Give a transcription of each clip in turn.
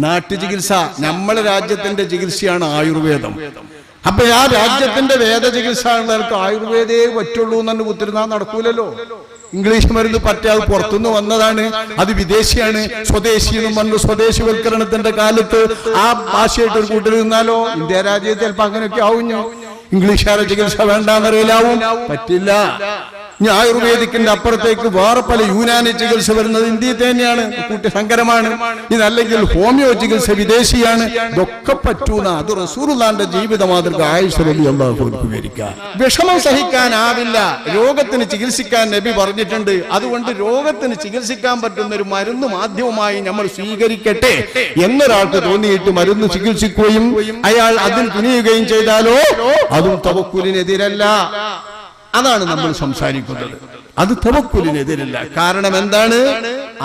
നാട്ടുചികിത്സ നമ്മളെ രാജ്യത്തിന്റെ ചികിത്സയാണ് ആയുർവേദം. അപ്പൊ ആ രാജ്യത്തിന്റെ വേദ ചികിത്സ ഉള്ളവർക്ക് ആയുർവേദേ പറ്റുള്ളൂ എന്നു കുത്തിരുന്നാൽ നടക്കൂലല്ലോ. ഇംഗ്ലീഷ് മരുന്ന് പറ്റാതെ പുറത്തുനിന്ന് വന്നതാണ് അത് വിദേശിയാണ് സ്വദേശി എന്നും പറഞ്ഞു സ്വദേശിവൽക്കരണത്തിന്റെ കാലത്ത് ആ ഭാഷയായിട്ട് ഒരു കൂട്ടർ നിന്നാലോ? ഇന്ത്യ രാജ്യത്ത് ചിലപ്പോ അങ്ങനെയൊക്കെ ആവും ഇംഗ്ലീഷുകാരെ ചികിത്സ വേണ്ടാന്നറിയില്ലാവും പറ്റില്ല. ഇനി ആയുർവേദിക്കിന്റെ അപ്പുറത്തേക്ക് വേറെ പല യൂനാനി ചികിത്സ വരുന്നത് ഇന്ത്യയിൽ തന്നെയാണ്. കൂട്ടി സങ്കരമാണ് ഇതല്ലെങ്കിൽ ഹോമിയോ ചികിത്സ വിദേശിയാണ്. ഇതൊക്കെ പറ്റൂന്ന അത് റസൂറുല്ലാന്റെ ജീവിത മാതൃക. ആയുഷറലി അള്ളാഹു വിവരിക്കാം. വിഷമം സഹിക്കാനാവില്ല. രോഗത്തിന് ചികിത്സിക്കാൻ നബി പറഞ്ഞിട്ടുണ്ട്. അതുകൊണ്ട് രോഗത്തിന് ചികിത്സിക്കാൻ പറ്റുന്ന ഒരു മരുന്ന് മാധ്യമമായി നമ്മൾ സ്വീകരിക്കട്ടെ എന്നൊരാൾക്ക് തോന്നിയിട്ട് മരുന്ന് ചികിത്സിക്കുകയും അയാൾ അതിൽ തുനിയുകയും ചെയ്താലോ? അതും തവക്കുലിനെതിരല്ല. അതാണ് നമ്മൾ സംസാരിക്കുന്നത് അത് തവക്കുലിനെതിരല്ല കാരണം എന്താണ്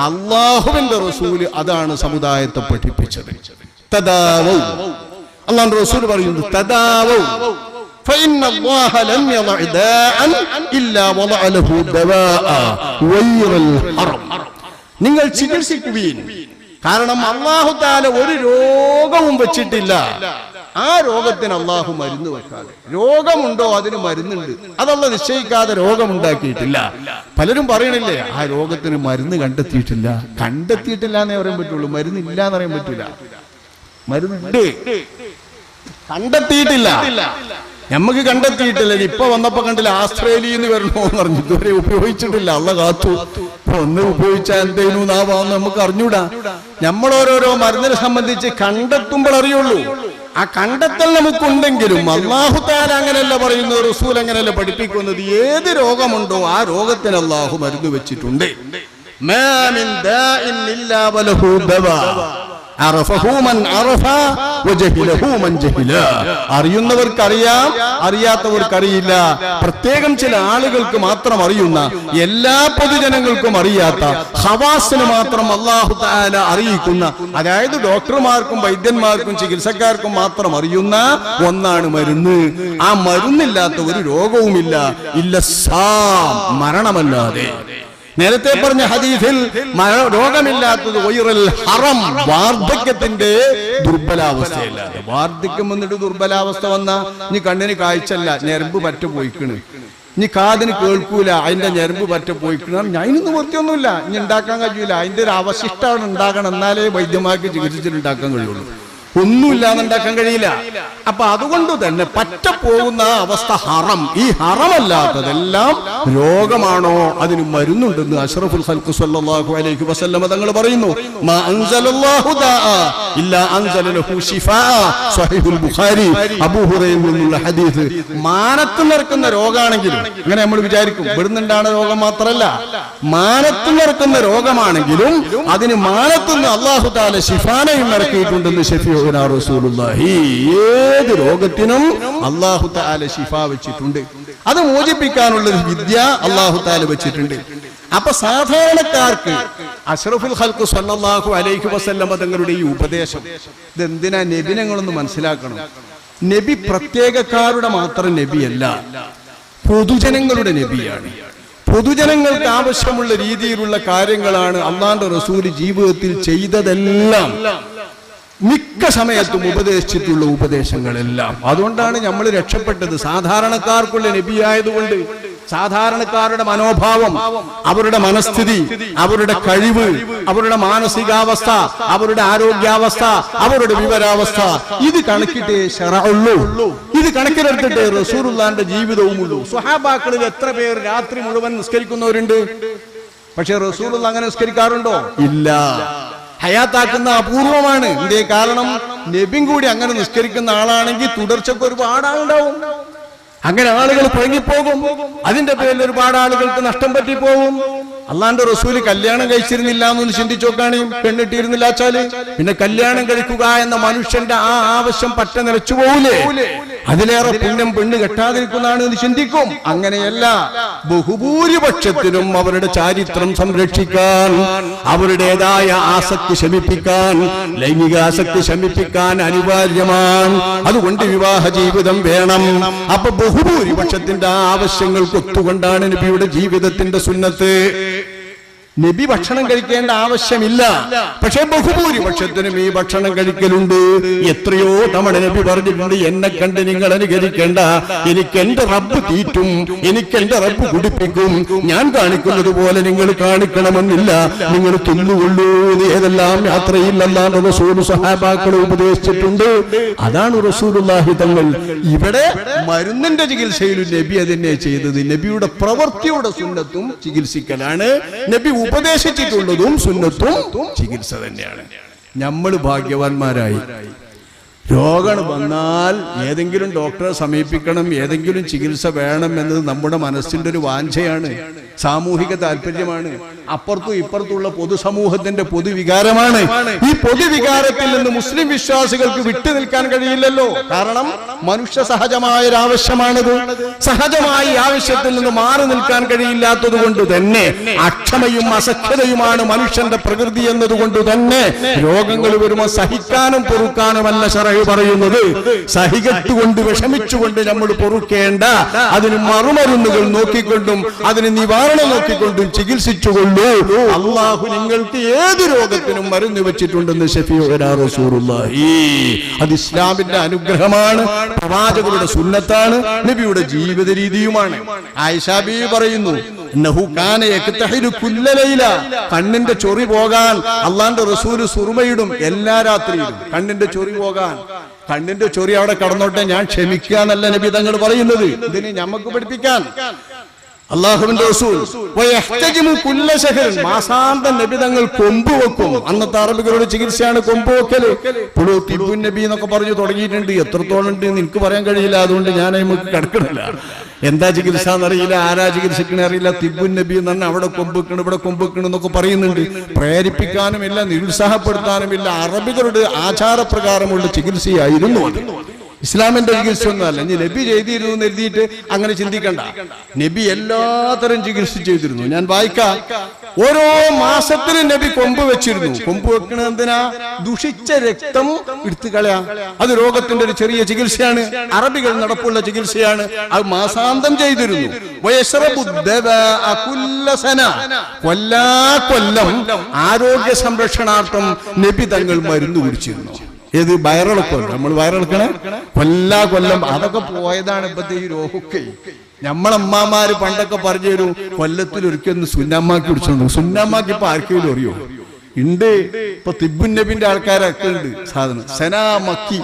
അള്ളാഹുവിന്റെ റസൂല് അതാണ് സമുദായത്തെ പഠിപ്പിച്ചത് തദാവൗ അള്ളാഹു റസൂൽ പറയുന്നത് തദാവൗ فإن الله لم يضع داء إلا وضع له دواء غير الحرم നിങ്ങൾ ചികിത്സിക്കുവീൻ കാരണം അള്ളാഹു താല ഒരു രോഗവും വെച്ചിട്ടില്ല ആ രോഗത്തിന് അള്ളാഹു മരുന്ന് വെക്കാതെ. രോഗമുണ്ടോ അതിന് മരുന്നുണ്ട്. അതല്ല നിശ്ചയിക്കാതെ രോഗമുണ്ടാക്കിയിട്ടില്ല. പലരും പറയണില്ലേ ആ രോഗത്തിന് മരുന്ന് കണ്ടെത്തിയിട്ടില്ല. കണ്ടെത്തിയിട്ടില്ല എന്നേ പറയാൻ പറ്റുള്ളൂ. മരുന്നില്ല എന്ന് പറയാൻ പറ്റില്ല. മരുന്നുണ്ട്. കണ്ടെത്തിയിട്ടില്ല. നമുക്ക് കണ്ടെത്തിയിട്ടില്ല. ഇപ്പൊ വന്നപ്പോ കണ്ടില്ല ആസ്ട്രേലിയയിൽ നിന്ന് വരണോ എന്ന് പറഞ്ഞു. ഇതുവരെ ഉപയോഗിച്ചിട്ടില്ല. അള്ള കാത്തു. ഒന്ന് ഉപയോഗിച്ചാൽ എന്തേലും നമുക്ക് അറിഞ്ഞൂടാ. നമ്മൾ ഓരോരോ മരുന്നിനെ സംബന്ധിച്ച് കണ്ടെത്തുമ്പോൾ അറിയുള്ളൂ. ആ കണ്ടെത്തൽ നമുക്കുണ്ടെങ്കിലും അള്ളാഹു താര അങ്ങനെയല്ല പറയുന്നത് റസൂൽ അങ്ങനെയല്ല പഠിപ്പിക്കുന്നത്? ഏത് രോഗമുണ്ടോ ആ രോഗത്തിന് അള്ളാഹു മരുന്ന് വെച്ചിട്ടുണ്ട്. മാ അറിയാം അറിയാത്തവർക്ക് അറിയില്ല പ്രത്യേകം ചില ആളുകൾക്ക് മാത്രം അറിയുന്ന എല്ലാ പൊതുജനങ്ങൾക്കും അറിയാത്ത ഹവാസിന് മാത്രം അള്ളാഹു അറിയിക്കുന്ന അതായത് ഡോക്ടർമാർക്കും വൈദ്യന്മാർക്കും ചികിത്സക്കാർക്കും മാത്രം അറിയുന്ന ഒന്നാണ് മരുന്ന്. ആ മരുന്നില്ലാത്ത ഒരു രോഗവുമില്ല. ഇല്ല സാ മരണമല്ലാതെ. നേരത്തെ പറഞ്ഞ ഹദീസിൽ രോഗമില്ലാത്തത് വൈറൽ ഹറം വാർദ്ധക്യത്തിന്റെ ദുർബലാവസ്ഥയല്ലാതെ വാർദ്ധക്യം വന്നിട്ട് ദുർബലാവസ്ഥ വന്ന നീ കണ്ണിന് കാഴ്ചല്ല ഞരമ്പ് പറ്റ പോയിക്കണ്. ഇനി കാതിന് കേൾക്കൂല അതിന്റെ ഞരമ്പ് പറ്റ പോയിക്കണം. ഞാനിന്ന് വൃത്തിയൊന്നുമില്ല ഇനി ഉണ്ടാക്കാൻ കഴിയൂല. അതിന്റെ ഒരു അവശിഷ്ടമാണ് ഉണ്ടാകണം. എന്നാലേ വൈദ്യമാക്കി ചികിത്സിച്ചിട്ട് ഉണ്ടാക്കാൻ കഴിയുള്ളൂ. ഒന്നുമില്ലാതെ ഉണ്ടാക്കാൻ കഴിയില്ല. അപ്പൊ അതുകൊണ്ട് തന്നെ പറ്റ പോകുന്ന ആ അവസ്ഥ ഹറം. ഈ ഹറമല്ലാത്തതെല്ലാം രോഗമാണോ? അതിന് മരുന്നുണ്ടെന്ന് അഷറഫുൽ ഖൽഖ് സല്ലല്ലാഹു അലൈഹി വസല്ലമ തങ്ങൾ പറയുന്നു. മാ അൻസലല്ലാഹു ഇല്ലാ അൻസലഹു ബുഖാരി നിന്നുള്ള ഹദീസ്. മാനത്ത് നിറക്കുന്ന രോഗാണെങ്കിലും അങ്ങനെ നമ്മൾ വിചാരിക്കും ഇവിടുന്നുണ്ടാണ് രോഗം മാത്രമല്ല. മാനത്ത് നിറക്കുന്ന രോഗമാണെങ്കിലും അതിന് മാനത്തുനിന്ന് അള്ളാഹു താല ശിഫാനയും ഇറക്കിയിട്ടുണ്ടെന്ന് ഷഫീഉന റസൂലുള്ളാഹി. ഏത് രോഗത്തിനും അള്ളാഹു താല ശിഫ വെച്ചിട്ടുണ്ട്. അത് മോചിപ്പിക്കാനുള്ള ഒരു വിദ്യ അള്ളാഹു താല വെച്ചിട്ടുണ്ട്. അപ്പൊ സാധാരണക്കാർക്ക് അഷ്റഫുൽ ഖൽഖ് സല്ലല്ലാഹു അലൈഹി വസല്ലം തങ്ങളുടെ ഈ ഉപദേശം ഇതെന്തിനാ നബിനങ്ങളൊന്ന് മനസ്സിലാക്കണം? നബി പ്രത്യേകക്കാരുടെ മാത്രം നബിയല്ല പൊതുജനങ്ങളുടെ നബിയാണ്. പൊതുജനങ്ങൾക്ക് ആവശ്യമുള്ള രീതിയിലുള്ള കാര്യങ്ങളാണ് അള്ളാന്റെ റസൂൽ ജീവിതത്തിൽ ചെയ്തതെല്ലാം. മിക്ക സമയത്തും ഉപദേശിച്ചിട്ടുള്ള ഉപദേശങ്ങളെല്ലാം. അതുകൊണ്ടാണ് നമ്മൾ രക്ഷപ്പെട്ടത്. സാധാരണക്കാർക്കുള്ള നബിയായതുകൊണ്ട് സാധാരണക്കാരുടെ മനോഭാവം അവരുടെ മനസ്ഥിതി അവരുടെ കഴിവ് അവരുടെ മാനസികാവസ്ഥ അവരുടെ ആരോഗ്യാവസ്ഥ അവരുടെ വിവരാവസ്ഥ. ഇത് കണക്കിട്ടേ ഷറഉള്ളൂ. ഇത് കണക്കിലെടുത്തിട്ടേ റസൂറുല്ലാന്റെ ജീവിതവും ഉള്ളൂ സ്വഹാബാക്കളിൽ എത്ര പേർ രാത്രി മുഴുവൻ നിസ്കരിക്കുന്നവരുണ്ട്? പക്ഷെ റസൂറുള്ള അങ്ങനെ നിസ്കരിക്കാറുണ്ടോ? ഇല്ല. ഹയാത്താക്കുന്ന അപൂർവമാണ്. ഇതേ കാരണം നബിയും കൂടി അങ്ങനെ നിസ്കരിക്കുന്ന ആളാണെങ്കിൽ തുടർച്ചക്ക് ഒരുപാട് ആളുണ്ടാവും. അങ്ങനെ ആളുകൾ പഴങ്ങിപ്പോകും അതിന്റെ പേരിൽ ഒരുപാട് ആളുകൾക്ക് നഷ്ടം പറ്റിപ്പോകും. അള്ളാന്റെ റസൂൽ കല്യാണം കഴിച്ചിരുന്നില്ല എന്നൊന്ന് ചിന്തിച്ചു നോക്കാണ്. പെണ്ണിട്ടിരുന്നില്ല വെച്ചാൽ പിന്നെ കല്യാണം കഴിക്കുക എന്ന മനുഷ്യന്റെ ആ ആവശ്യം പറ്റ നിലച്ചു പോകൂലേ അതിലേറെ പുണ്യം പെണ്ണ് കെട്ടാതിരിക്കുന്നതാണ് എന്ന് ചിന്തിക്കും. അങ്ങനെയല്ല ബഹുഭൂരിപക്ഷത്തിനും അവരുടെ ചാരിത്രം സംരക്ഷിക്കാൻ അവരുടേതായ ആസക്തി ശമിപ്പിക്കാൻ ലൈംഗിക ആസക്തി ശമിപ്പിക്കാൻ അനിവാര്യമാണ്. അതുകൊണ്ട് വിവാഹ ജീവിതം വേണം. അപ്പൊ ബഹുഭൂരിപക്ഷത്തിന്റെ ആവശ്യങ്ങൾക്ക് ഒത്തുകൊണ്ടാണ് നബിയുടെ ജീവിതത്തിന്റെ സുന്നത്ത്. നബി ഭക്ഷണം കഴിക്കേണ്ട ആവശ്യമില്ല. പക്ഷെ ബഹുഭൂരിപക്ഷത്തിനും ഈ ഭക്ഷണം കഴിക്കലുണ്ട്. എത്രയോ തവണ നബി പറഞ്ഞിട്ടുണ്ട് എന്നെ കണ്ട് നിങ്ങൾ അനുകരിക്കേണ്ട. എനിക്ക് എന്റെ റബ്ബ് തീറ്റും എനിക്ക് എന്റെ റബ്ബ് കുടിപ്പിക്കും. ഞാൻ കാണിക്കുന്നത് പോലെ നിങ്ങൾ കാണിക്കണമെന്നില്ല. നിങ്ങൾ തിന്നുകൊള്ളൂ ഏതെല്ലാം യാത്രയിൽ റസൂർ റസൂൽ ഉപദേശിച്ചിട്ടുണ്ട്. അതാണ് റസൂലുള്ളാഹി തങ്ങൾ. ഇവിടെ മരുന്നിന്റെ ചികിത്സയിലും നബി അതിനെ ചെയ്തത്. നബിയുടെ പ്രവൃത്തിയുടെ സുന്നത്തും ചികിത്സിക്കലാണ്. നബി ഉപദേശിച്ചിട്ടുള്ളതും സുന്നത്തും ചികിത്സ തന്നെയാണ്. നമ്മൾ ഭാഗ്യവാന്മാരായി. രോഗം വന്നാൽ ഏതെങ്കിലും ഡോക്ടറെ സമീപിക്കണം ഏതെങ്കിലും ചികിത്സ വേണം എന്നത് നമ്മുടെ മനസ്സിന്റെ ഒരു വാഞ്ചയാണ്. സാമൂഹിക താല്പര്യമാണ് അപ്പുറത്തും ഇപ്പുറത്തുള്ള പൊതുസമൂഹത്തിന്റെ പൊതുവികാരമാണ്. ഈ പൊതുവികാരത്തിൽ നിന്ന് മുസ്ലിം വിശ്വാസികൾക്ക് വിട്ടു നിൽക്കാൻ കഴിയില്ലല്ലോ. കാരണം മനുഷ്യ സഹജമായ ഒരു ആവശ്യമാണിത് സഹജമായി ആവശ്യത്തിൽ നിന്ന് മാറി നിൽക്കാൻ കഴിയില്ലാത്തത് കൊണ്ട് തന്നെ അക്ഷമയും അസഖ്യതയുമാണ് മനുഷ്യന്റെ പ്രകൃതി എന്നതുകൊണ്ട് തന്നെ രോഗങ്ങൾ വരുമ്പോൾ സഹിക്കാനും പൊറുക്കാനുമല്ല ശറഹ് പറയുന്നത്. സഹികത്തുകൊണ്ട് വിഷമിച്ചുകൊണ്ട് നമ്മൾ പൊറുക്കേണ്ട അതിന് മറുമരുന്നുകൾ നോക്കിക്കൊണ്ടും അതിന് നിവാരണം നോക്കിക്കൊണ്ടും ചികിത്സിച്ചുകൊള്ളൂ അള്ളാഹു നിങ്ങൾക്ക് ഏത് രോഗത്തിനും മരുന്ന് വെച്ചിട്ടുണ്ടെന്ന് അത് ഇസ്ലാമിന്റെ അനുഗ്രഹമാണ് പ്രവാചകരുടെ സുന്നത്താണ് നബിയുടെ ജീവിത രീതിയുമാണ്. ആയിഷാബി പറയുന്നു. കണ്ണിന്റെ ചൊറി പോകാൻ അള്ളാന്റെ റസൂൽ സുറുമയിടും എല്ലാ രാത്രിയിലും. കണ്ണിന്റെ ചൊറി പോകാൻ. കണ്ണിന്റെ ചൊറി അവിടെ കടന്നോട്ടെ ഞാൻ ക്ഷമിക്കുക എന്നല്ല നബി തങ്ങൾ പറയുന്നത്. ഇതിന് ഞമ്മക്ക് പഠിപ്പിക്കാൻ. അള്ളാഹുവിന്റെ റസൂൽ. മാസാന്തം നബി തങ്ങൾ കൊമ്പ് വെക്കും അന്നത്തെ അറബികളുടെ ചികിത്സയാണ് കൊമ്പ് വെക്കൽ ഇപ്പോഴും തിബുൻ നബി എന്നൊക്കെ പറഞ്ഞു തുടങ്ങിയിട്ടുണ്ട്. എത്രത്തോളം ഉണ്ട് നിനക്ക് പറയാൻ കഴിയില്ല. അതുകൊണ്ട് ഞാൻ നമുക്ക് കിടക്കണില്ല. എന്താ ചികിത്സ എന്നറിയില്ല. ആരാ ചികിത്സിക്കണ അറിയില്ല. തിബുൻ നബി എന്ന് പറഞ്ഞാൽ അവിടെ കൊമ്പ് വെക്കണം ഇവിടെ കൊമ്പ് വെക്കണം എന്നൊക്കെ പറയുന്നുണ്ട്. പ്രേരിപ്പിക്കാനുമില്ല നിരുത്സാഹപ്പെടുത്താനുമില്ല. അറബികളുടെ ആചാരപ്രകാരമുള്ള ചികിത്സയായിരുന്നു ഇസ്ലാമിന്റെ ചികിത്സയൊന്നുമല്ല. ഇനി നബി ചെയ്തിരുന്നു എന്ന് എഴുതിയിട്ട് അങ്ങനെ ചിന്തിക്കണ്ട. നബി എല്ലാത്തരം ചികിത്സ ചെയ്തിരുന്നു. ഞാൻ വായിക്കാം. ഓരോ മാസത്തിലും നബി കൊമ്പ് വെച്ചിരുന്നു. കൊമ്പ് വെക്കണത് എന്തിനാ? ദുഷിച്ച രക്തം എടുത്തു കളയാ. അത് രോഗത്തിന്റെ ഒരു ചെറിയ ചികിത്സയാണ്. അറബികൾ നടപ്പുള്ള ചികിത്സയാണ്. അത് മാസാന്തം ചെയ്തിരുന്നു. കൊല്ലാ കൊല്ലം ആരോഗ്യ സംരക്ഷണാർത്ഥം നബി തങ്ങൾ മരുന്ന് കുടിച്ചിരുന്നു. ഏത് വയറിളക്കോ? നമ്മൾ വയറിളക്കണേ? കൊല്ലാ കൊല്ലം. അതൊക്കെ പോയതാണ് ഇപ്പത്തെ ഈ രോഗമൊക്കെ നമ്മളമ്മമാര് പണ്ടൊക്കെ പറഞ്ഞു തരും കൊല്ലത്തിൽ ഒരിക്കലും സുന്നാമാക്കി പിടിച്ചോണ്ട് സുന്നാമാക്കി ഇപ്പൊ ആർക്കെങ്കിലും അറിയോ? ഉണ്ട് ഇപ്പൊ തിബുൻ നബിന്റെ ആൾക്കാരൊക്കെ ഉണ്ട് സാധനം. സെനാ മക്കി.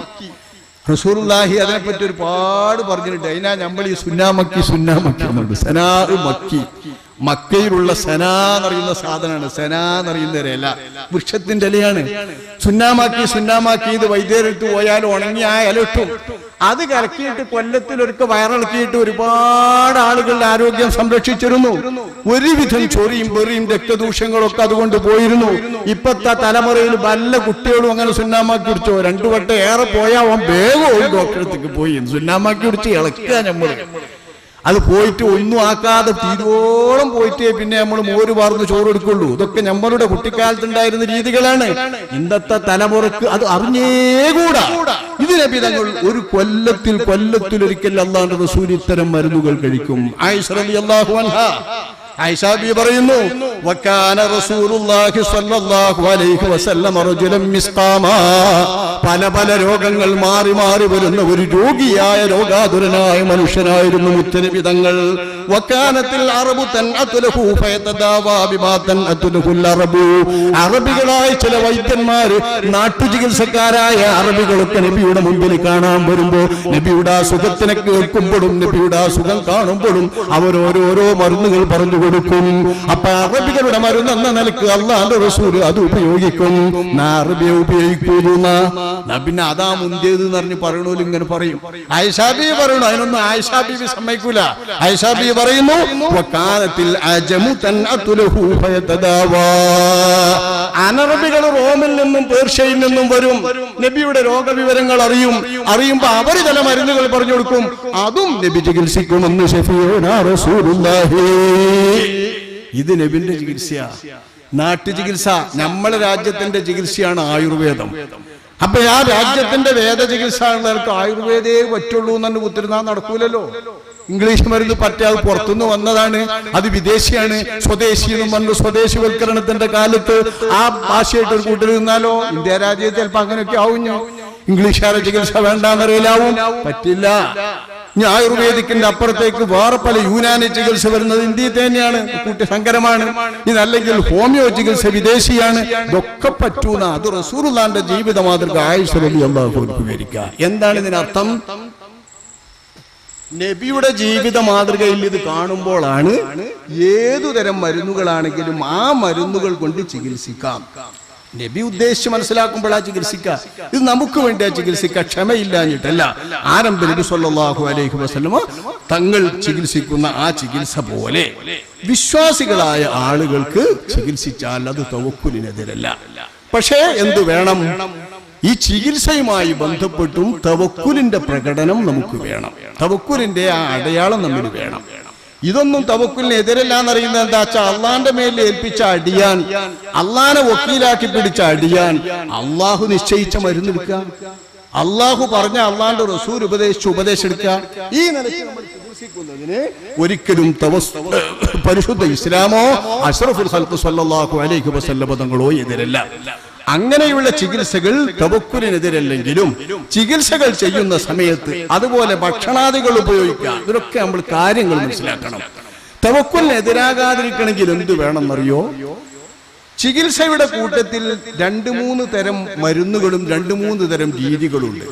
റസൂലുള്ളാഹി അതിനെപ്പറ്റി ഒരുപാട് പറഞ്ഞിട്ടുണ്ട്. അതിനാ നമ്മൾ ഈ സുന്നാമക്കി സുന്നാമക്കി എന്നുണ്ട് സെനാ മക്കി. മക്കയിലുള്ള സെന എന്നറിയുന്ന സാധനമാണ്. സെന എന്നറിയുന്ന ഇല വൃക്ഷത്തിന്റെ ഇലയാണ്. സുന്നാമാക്കി സുന്നാമാക്കി ഇത് വൈദ്യരെടുത്ത് പോയാൽ ഉണങ്ങി ആ ഇല ഇട്ടും. അത് കറക്കിയിട്ട് കൊല്ലത്തിൽ ഒരുക്ക വയറിളക്കിയിട്ട് ഒരുപാട് ആളുകളുടെ ആരോഗ്യം സംരക്ഷിച്ചിരുന്നു. ഒരുവിധം ചൊറിയും വെറിയും രക്തദൂഷ്യങ്ങളൊക്കെ അതുകൊണ്ട് പോയിരുന്നു. ഇപ്പത്തെ തലമുറയിൽ വല്ല കുട്ടികളും അങ്ങനെ സുന്നാമാക്കി കുടിച്ചോ രണ്ടു വട്ടം ഏറെ പോയാൽ വേഗം ഒരു ഡോക്ടറത്തേക്ക് പോയി. സുന്നാമാക്കി കുടിച്ച് ഇളക്കുക നമ്മൾ അത് പോയിട്ട് ഒന്നും ആക്കാതെ തീരോളം പോയിട്ട് പിന്നെ നമ്മൾ മോര് പാർന്ന് ചോറ് എടുക്കുള്ളൂ ഇതൊക്കെ നമ്മളുടെ കുട്ടിക്കാലത്ത് ഉണ്ടായിരുന്ന രീതികളാണ്. ഇന്നത്തെ തലമുറയ്ക്ക് അത് അറിഞ്ഞേ കൂടാ. ഇതിനെ തങ്ങൾ ഒരു കൊല്ലത്തിൽ കൊല്ലത്തിൽ ഒരിക്കൽ അള്ളാന്റെ റസൂൽ ഇത്തരം മരുന്നുകൾ കഴിക്കും. ആയിഷ റളിയല്ലാഹു അൻഹ. ആയിഷ ബി പറയുന്നു വക്കാന റസൂലുള്ളാഹി സ്വല്ലല്ലാഹു അലൈഹി വസല്ലം പല പല രോഗങ്ങൾ മാറി മാറി വരുന്ന ഒരു രോഗിയായ രോഗാതുരനായ മനുഷ്യനായിരുന്നു മുത്തനബി തങ്ങൾ. വക്കാനത്തിൽ അറബു തൻ അതുലഹു ഫയതദാവാ ബിമാ തൻ അതുലഹുൽ അറബു. അറബികളായ ചില വൈദ്യന്മാർ നാട്ടുചികിത്സക്കാരായ അറബികളൊക്കെ നബിയുടെ മുമ്പിൽ കാണാൻ വരുമ്പോ നബിയുടെ ആ സുഖത്തിനെ കേൾക്കുമ്പോഴും നബിയുടെ ആ സുഖം കാണുമ്പോഴും അവരോരോരോ മരുന്നുകൾ പറഞ്ഞു കൊടുക്കും. അപ്പൊ അറബികളുടെ മരുന്ന് എന്ന നിലയ്ക്ക് അള്ളാന്റെ റസൂൽ അത് ഉപയോഗിക്കും. അറബിയെ ഉപയോഗിക്കൂല പിന്നെ അതാ മുന്തിയത് എന്ന് പറഞ്ഞ് പറയണോലും ഇങ്ങനെ പറയും. ആയിഷാബി പറയണു? അതിനൊന്നും ആയിഷാബി സമ്മതിക്കൂല. ആയിഷാബി പറയുന്നു അതുലഹു ഫയതദാവാ. അനറബികൾ റോമിൽ നിന്നും പേർഷ്യയിൽ നിന്നും വരും. നബിയുടെ രോഗവിവരങ്ങൾ അറിയും. അറിയുമ്പോ അവർ ചില മരുന്നുകൾ പറഞ്ഞു കൊടുക്കും. അതും നബി ചികിത്സിക്കുമെന്ന് ഇത് നബിന്റെ ചികിത്സ നാട്ടു ചികിത്സ നമ്മളെ രാജ്യത്തിന്റെ ചികിത്സയാണ് ആയുർവേദം. അപ്പൊ ആ രാജ്യത്തിന്റെ വേദ ചികിത്സ ആയുർവേദേ പറ്റുള്ളൂ എന്നു ഉത്തരനാ നടക്കൂലല്ലോ. ഇംഗ്ലീഷ് മരുന്ന് പറ്റാതെ പുറത്തുനിന്ന് വന്നതാണ്. അത് വിദേശിയാണ്. സ്വദേശി എന്നും പറഞ്ഞു. സ്വദേശിവൽക്കരണത്തിന്റെ കാലത്ത് ആ ഭാഷയായിട്ട് ഒരു കൂട്ടർ നിന്നാലോ? ഇന്ത്യ രാജ്യത്ത് ചിലപ്പോ അങ്ങനെയൊക്കെ ആവുഞ്ഞു ഇംഗ്ലീഷുകാരെ ചികിത്സ വേണ്ടാന്നറിയിലാവും പറ്റില്ല. ഇനി ആയുർവേദിക്കിന്റെ അപ്പുറത്തേക്ക് വേറെ പല യൂനാനി ചികിത്സ വരുന്നത് ഇന്ത്യയിൽ തന്നെയാണ്. കൂട്ടി സങ്കരമാണ് ഇതല്ലെങ്കിൽ ഹോമിയോ ചികിത്സ വിദേശിയാണ്. ഇതൊക്കെ പറ്റൂന്ന. അത് റസൂറുല്ലാന്റെ ജീവിത മാതൃക. ആയുഷ് വലിയ എന്താണ് ഇതിനർത്ഥം? നബിയുടെ ജീവിത മാതൃകയിൽ ഇത് കാണുമ്പോഴാണ് ഏതു തരം മരുന്നുകളാണെങ്കിലും ആ മരുന്നുകൾ കൊണ്ട് ചികിത്സിക്കാം. നബി ഉദ്ദേശിച്ച് മനസ്സിലാക്കുമ്പോഴാ ചികിത്സിക്ക. ഇത് നമുക്ക് വേണ്ടിയാ ചികിത്സിക്കുക ക്ഷമയില്ലാഞ്ഞിട്ടല്ല. ആരംഭ നബി സല്ലല്ലാഹു അലൈഹി വസല്ലമ തങ്ങൾ ചികിത്സിക്കുന്ന ആ ചികിത്സ പോലെ. വിശ്വാസികളായ ആളുകൾക്ക് ചികിത്സിച്ചാൽ അത് തവക്കുലിനെതിരല്ല പക്ഷേ എന്തു വേണം? ഈ ചികിത്സയുമായി ബന്ധപ്പെട്ടും തവക്കുലിന്റെ പ്രകടനം നമുക്ക് വേണം. തവക്കുലിന്റെ ആ അടയാളം നമ്മൾ വേണം. ഇതൊന്നും തവക്കുലിന് എതിരല്ല എന്നറിയുന്നത് എന്താ? വെച്ചാൽ അള്ളാന്റെ മേലിൽ ഏൽപ്പിച്ച അടിയാൻ അള്ളാനെ വക്കീലാക്കി പിടിച്ച അടിയാൻ അള്ളാഹു നിശ്ചയിച്ച മരുന്നെടുക്കുക അള്ളാഹു പറഞ്ഞ അള്ളാന്റെ റസൂൽ ഉപദേശിച്ച് ഉപദേശം എടുക്കുക. ഈ ഒരിക്കലും പരിശുദ്ധ ഇസ്ലാമോ അഷ്റഫുൽ അലൈഹി വസല്ലം തങ്ങളോ എതിരല്ല. അങ്ങനെയുള്ള ചികിത്സകൾ തവക്കുലിനെതിരല്ലെങ്കിലും ചികിത്സകൾ ചെയ്യുന്ന സമയത്ത് അതുപോലെ ഭക്ഷണാദികൾ ഉപയോഗിക്കുക ഇതൊക്കെ നമ്മൾ കാര്യങ്ങൾ മനസ്സിലാക്കണം. തവക്കുലിനെതിരാകാതിരിക്കണമെങ്കിൽ എന്ത് വേണമെന്നറിയോ? ചികിത്സയുടെ കൂട്ടത്തിൽ രണ്ട് മൂന്ന് തരം മരുന്നുകളും രണ്ട് മൂന്ന് തരം രീതികളുണ്ട്.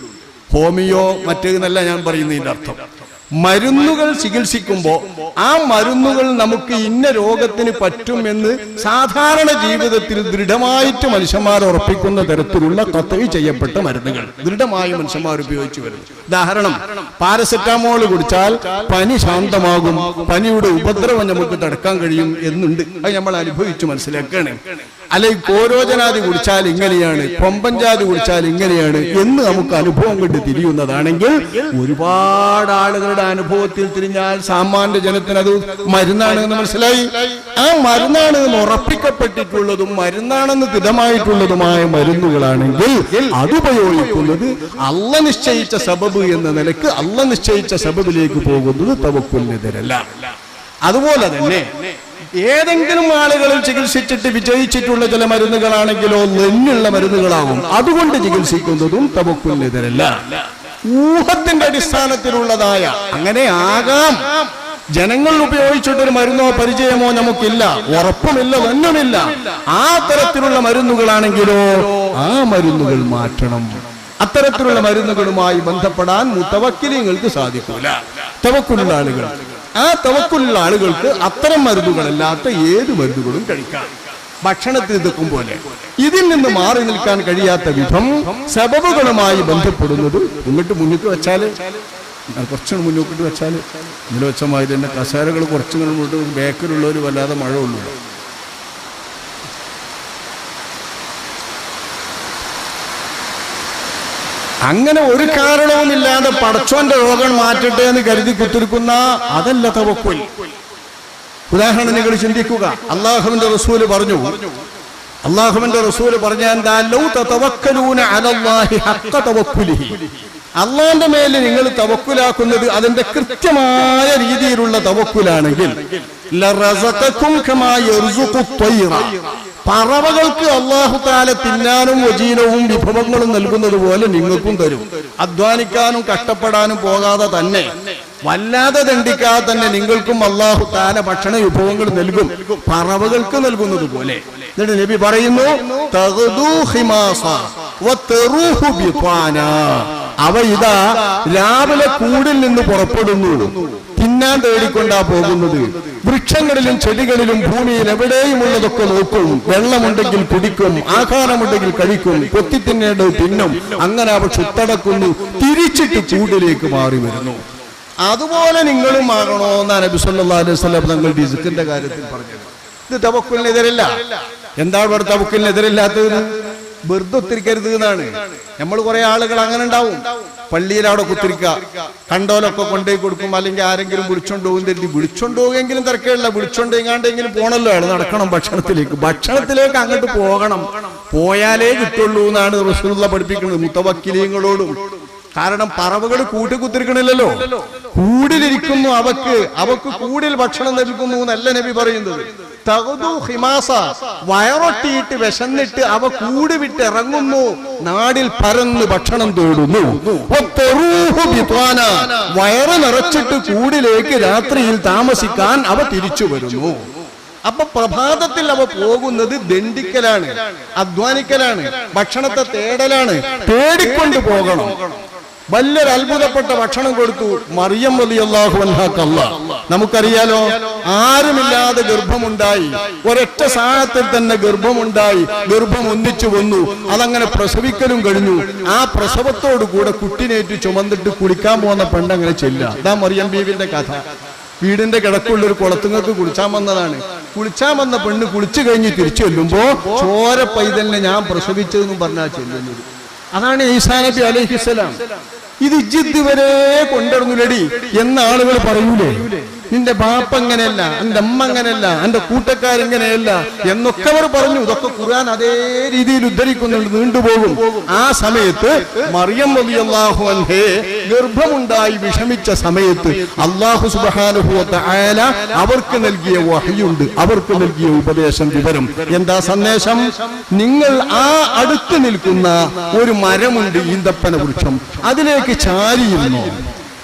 ഹോമിയോ മറ്റേതെന്നല്ല ഞാൻ പറയുന്നതിന്റെ അർത്ഥം. മരുന്നുകൾ ചികിത്സിക്കുമ്പോൾ ആ മരുന്നുകൾ നമുക്ക് ഇന്ന രോഗത്തിന് പറ്റും എന്ന് സാധാരണ ജീവിതത്തിൽ ദൃഢമായിട്ട് മനുഷ്യന്മാർ ഉറപ്പിക്കുന്ന തരത്തിലുള്ള കത്തവി ചെയ്യപ്പെട്ട മരുന്നുകൾ ദൃഢമായി മനുഷ്യന്മാർ ഉപയോഗിച്ചു വരുന്നു. ഉദാഹരണം പാരസെറ്റാമോൾ കുടിച്ചാൽ പനി ശാന്തമാകും പനിയുടെ ഉപദ്രവം നമുക്ക് തടുക്കാൻ കഴിയും എന്നുണ്ട്. അത് നമ്മൾ അനുഭവിച്ചു മനസ്സിലാക്കുകയാണ്. അല്ലെങ്കിൽ കോരോജനാതി കുടിച്ചാൽ ഇങ്ങനെയാണ് കൊമ്പഞ്ചാതി കുടിച്ചാൽ ഇങ്ങനെയാണ് എന്ന് നമുക്ക് അനുഭവം കൊണ്ട് തിരിയുന്നതാണെങ്കിൽ ഒരുപാട് ആളുകളുടെ അനുഭവത്തിൽ തിരിഞ്ഞാൽ സാമാന്യ ജനത്തിന് അത് മരുന്നാണ് എന്ന് മനസ്സിലായി. ആ മരുന്നാണ് എന്ന് ഉറപ്പിക്കപ്പെട്ടിട്ടുള്ളതും മരുന്നാണെന്ന് തിതമായിട്ടുള്ളതുമായ മരുന്നുകളാണെങ്കിൽ അത് ഉപയോഗിക്കുന്നത് അല്ല നിശ്ചയിച്ച സബബ് എന്ന നിലയ്ക്ക് അല്ല നിശ്ചയിച്ച സബബിലേക്ക് പോകുന്നത് തവക്കുലിനെതിരല്ല അതുപോലെ തന്നെ ഏതെങ്കിലും ആളുകളിൽ ചികിത്സിച്ചിട്ട് വിജയിച്ചിട്ടുള്ള ചില മരുന്നുകളാണെങ്കിലോ നെഞ്ഞുള്ള മരുന്നുകളാവും. അതുകൊണ്ട് ചികിത്സിക്കുന്നതും തവക്കുലിനെതിരല്ല ഊഹത്തിന്റെ അടിസ്ഥാനത്തിലുള്ളതായ അങ്ങനെ ആകാം. ജനങ്ങൾ ഉപയോഗിച്ചിട്ടൊരു മരുന്നോ പരിചയമോ നമുക്കില്ല. ഉറപ്പുമില്ല ഒന്നുമില്ല. ആ തരത്തിലുള്ള മരുന്നുകളാണെങ്കിലോ ആ മരുന്നുകൾ മാറ്റണം. അത്തരത്തിലുള്ള മരുന്നുകളുമായി ബന്ധപ്പെടാൻ മുത്തവക്കിലിങ്ങൾക്ക് സാധിക്കൂല. തവക്കുള്ള ആളുകൾ. ആ തവക്കുള്ള ആളുകൾക്ക് അത്തരം മരുന്നുകളല്ലാത്ത ഏത് മരുന്നുകളും കഴിക്കാം. ഭക്ഷണത്തിൽ നിൽക്കും പോലെ. ഇതിൽ നിന്ന് മാറി നിൽക്കാൻ കഴിയാത്ത വിധം സബബുകളുമായി ബന്ധപ്പെടുന്നത് ഇങ്ങോട്ട് മുന്നിട്ട് വെച്ചാൽ കുറച്ചുകൂടെ മുന്നോട്ട് വെച്ചാൽ ഇന്നലെ വെച്ച മാതിരി തന്നെ കസേരകൾ കുറച്ചു മുന്നോട്ട് ബേക്കറിലുള്ളവർ വല്ലാതെ മഴ ഉള്ളൂ അങ്ങനെ ഒരു കാരണവുമില്ലാതെ പടച്ചോന്റെ രോഗം മാറ്റട്ടെ എന്ന് കരുതി കുത്തിരിക്കുന്ന അതല്ല തവക്കുൽ. ഉദാഹരണം നിങ്ങൾ ചിന്തിക്കുക. അള്ളാഹുവിന്റെ റസൂൽ പറഞ്ഞു. അള്ളാഹുവിന്റെ റസൂൽ പറഞ്ഞ അള്ളാന്റെ മേലെ നിങ്ങൾ തവക്കുലാക്കുന്നത് അതിന്റെ കൃത്യമായ രീതിയിലുള്ള തവക്കുലാണെങ്കിൽ. പറവകൾക്ക് അള്ളാഹു താല തിന്നാനും വജീനവും വിഭവങ്ങളും നൽകുന്നത് പോലെ നിങ്ങൾക്കും തരും. അധ്വാനിക്കാനും കഷ്ടപ്പെടാനും പോകാതെ തന്നെ വല്ലാതെ ദണ്ഡിക്കാതെ തന്നെ നിങ്ങൾക്കും അള്ളാഹു താല ഭക്ഷണ വിഭവങ്ങൾ നൽകും പറവകൾക്ക് നൽകുന്നത് പോലെ. എന്നിട്ട് നബി പറയുന്നു അവ ഇതാ രാവിലെ കൂടിൽ നിന്ന് പുറപ്പെടുന്നു. തിന്നാൻ തേടിക്കൊണ്ടാ പോകുന്നത്. വൃക്ഷങ്ങളിലും ചെടികളിലും ഭൂമിയിൽ എവിടെയും ഉള്ളതൊക്കെ നോക്കും. വെള്ളമുണ്ടെങ്കിൽ കുടിക്കും ആഹാരമുണ്ടെങ്കിൽ കഴിക്കും കൊത്തി തിന്നേണ്ടത് തിന്നും. അങ്ങനെ അവ ചുത്തടക്കുന്നു തിരിച്ചിട്ട് ചൂടിലേക്ക് മാറി വരുന്നു. അതുപോലെ നിങ്ങളും മാറണോ എന്നാണ് നബി സല്ലല്ലാഹു അലൈഹി വസല്ലം തങ്ങൾ ഡിസിക്കിന്റെ കാര്യത്തിൽ പറഞ്ഞത്. ഇത് തവക്കുലിനെതിരല്ല. എന്താണ് ഇവിടെ തവക്കുലിനെതിരില്ലാത്തത്? വെറുതെ ഒത്തിരിക്കരുത് എന്നാണ്. നമ്മൾ കുറെ ആളുകൾ അങ്ങനെ ഉണ്ടാവും. പള്ളിയിൽ അവിടെ കുത്തിരിക്ക കണ്ടോലൊക്കെ കൊണ്ടുപോയി കൊടുക്കും. അല്ലെങ്കിൽ ആരെങ്കിലും വിളിച്ചോണ്ട് പോകും തരുത്തി വിളിച്ചോണ്ട് പോകുമെങ്കിലും തിരക്കേടില്ല. വിളിച്ചോണ്ട് എങ്ങാണ്ടെങ്കിലും പോണല്ലോ. അയാൾ നടക്കണം ഭക്ഷണത്തിലേക്ക്. ഭക്ഷണത്തിലേക്ക് അങ്ങോട്ട് പോകണം. പോയാലേ കിട്ടുള്ളൂ എന്നാണ് റസൂലുള്ള പഠിപ്പിക്കുന്നത്. മുത്തവക്കിലീങ്ങളോടും. കാരണം പറവകൾ കൂട്ടിക്കുത്തിരിക്കണില്ലല്ലോ കൂടിലിരിക്കുന്നു അവക്ക്. അവക്ക് കൂടിൽ ഭക്ഷണം ലഭിക്കുന്നു എന്നല്ല നബി പറയുന്നത്. ഹിമാസ. വയറൊട്ടിയിട്ട് വിശന്നിട്ട് അവ കൂട് വിട്ട് ഇറങ്ങുന്നു നാടിൽ പരന്ന് ഭക്ഷണം തേടുന്നു. വയറ് നിറച്ചിട്ട് കൂടിലേക്ക് രാത്രിയിൽ താമസിക്കാൻ അവ തിരിച്ചു വരുന്നു. അപ്പൊ പ്രഭാതത്തിൽ അവ പോകുന്നത് ദണ്ഡിക്കലാണ് അധ്വാനിക്കലാണ് ഭക്ഷണത്തെ തേടലാണ് തേടിക്കൊണ്ട് പോകണം. വലിയൊരു അത്ഭുതപ്പെട്ട ഭക്ഷണം കൊടുത്തു മറിയം വലിയല്ലാഹു അൻഹാക്കല്ല. നമുക്കറിയാലോ ആരുമില്ലാതെ ഗർഭമുണ്ടായി ഒരൊറ്റ സാധനത്തിൽ തന്നെ ഗർഭമുണ്ടായി ഗർഭം ഒന്നിച്ചു വന്നു അതങ്ങനെ പ്രസവിക്കലും കഴിഞ്ഞു. ആ പ്രസവത്തോടു കൂടെ കുട്ടിനേറ്റ് ചുമന്നിട്ട് കുളിക്കാൻ പോകുന്ന പെണ്ണങ്ങനെ ചെല്ല ഇതാ മറിയം ബീവിന്റെ കഥ. വീടിന്റെ കിടക്കുള്ള ഒരു കുളത്തുങ്ങൾക്ക് കുളിച്ചാൻ വന്നതാണ്. കുളിച്ചാൻ വന്ന പെണ്ണ് കുളിച്ചു കഴിഞ്ഞ് തിരിച്ചു ചെല്ലുമ്പോ ചോര പൈതലിനെ ഞാൻ പ്രസവിച്ചതെന്നും പറഞ്ഞാ ചെല്ലുന്നത്. അതാണ് ഈസാ നബി അലൈഹിസ്സലാം. ഇത് ഇജ്ജിത്ത് വരെ കൊണ്ടുവരുന്നില്ലടി എന്ന ആളുകൾ പറയൂലേ? നിന്റെ ബാപ്പ അങ്ങനെയല്ല എന്റെ അമ്മ അങ്ങനെയല്ല എന്റെ കൂട്ടക്കാരിങ്ങനെയല്ല എന്നൊക്കെ അവർ പറഞ്ഞു. ഇതൊക്കെ ഖുർആൻ അതേ രീതിയിൽ ഉദ്ധരിക്കുന്നുണ്ട് നീണ്ടുപോകും. ആ സമയത്ത് മറിയം വലിയല്ലാഹു അൻഹേ ഗർഭമുണ്ടായി വിഷമിച്ച സമയത്ത് അള്ളാഹു സുബാനുഭവത്തെ ആയാല അവർക്ക് നൽകിയ വഹയുണ്ട് അവർക്ക് നൽകിയ ഉപദേശം വിവരം. എന്താ സന്ദേശം? നിങ്ങൾ ആ അടുത്ത് നിൽക്കുന്ന ഒരു മരമുണ്ട് ഈന്തപ്പന വൃക്ഷം. അതിലേക്ക് ചാരിയിരുന്നു?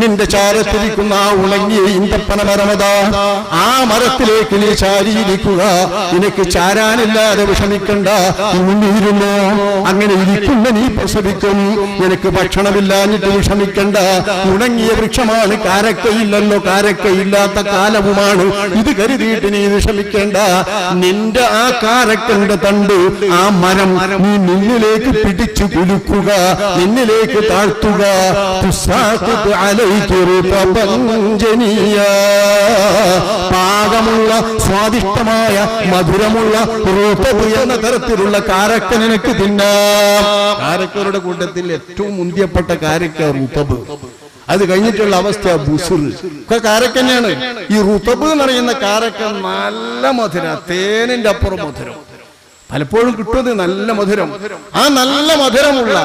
നിന്റെ ചാരത്തിരിക്കുന്ന ആ ഉണങ്ങിയ ഇന്തപ്പന മരമത ആ മരത്തിലേക്ക് നീ ചാരിയിരിക്കുക. നിനക്ക് ചാരാനില്ലാതെ വിഷമിക്കണ്ട. ഇന്നിരുന്നു അങ്ങനെ ഇരിക്കുന്ന നീ പ്രസവിക്കും. നിനക്ക് ഭക്ഷണമില്ലാഞ്ഞിട്ട് വിഷമിക്കണ്ട. ഉണങ്ങിയ വൃക്ഷമാണ് കാരക്കയില്ലല്ലോ. കാരക്കയില്ലാത്ത കാലവുമാണ്. ഇത് കരുതിയിട്ട് നീ വിഷമിക്കേണ്ട. നിന്റെ ആ കാരക്കന്റെ തണ്ട് ആ മരം നീ നിന്നിലേക്ക് പിടിച്ചു കുലുക്കുക. നിന്നിലേക്ക് താഴ്ത്തുക. ജനിയാ. പാകമുള്ള സ്വാദിഷ്ടമായ മധുരമുള്ള എന്ന തരത്തിലുള്ള കാരക്ക നിനക്ക് തിന്നാം. കാരക്കരുടെ കൂട്ടത്തിൽ ഏറ്റവും മുന്തിയപ്പെട്ട കാരക്ക റൂപബ് അത് കഴിഞ്ഞിട്ടുള്ള അവസ്ഥ ബുസുർ. ഒക്കെ കാരക്കന്നെയാണ്. ഈ റുതബ് എന്ന് പറയുന്ന കാരക്ക നല്ല മധുര. തേനിന്റെ അപ്പുറം മധുരം. പലപ്പോഴും കിട്ടുന്നത് നല്ല മധുരം. ആ നല്ല മധുരമുള്ള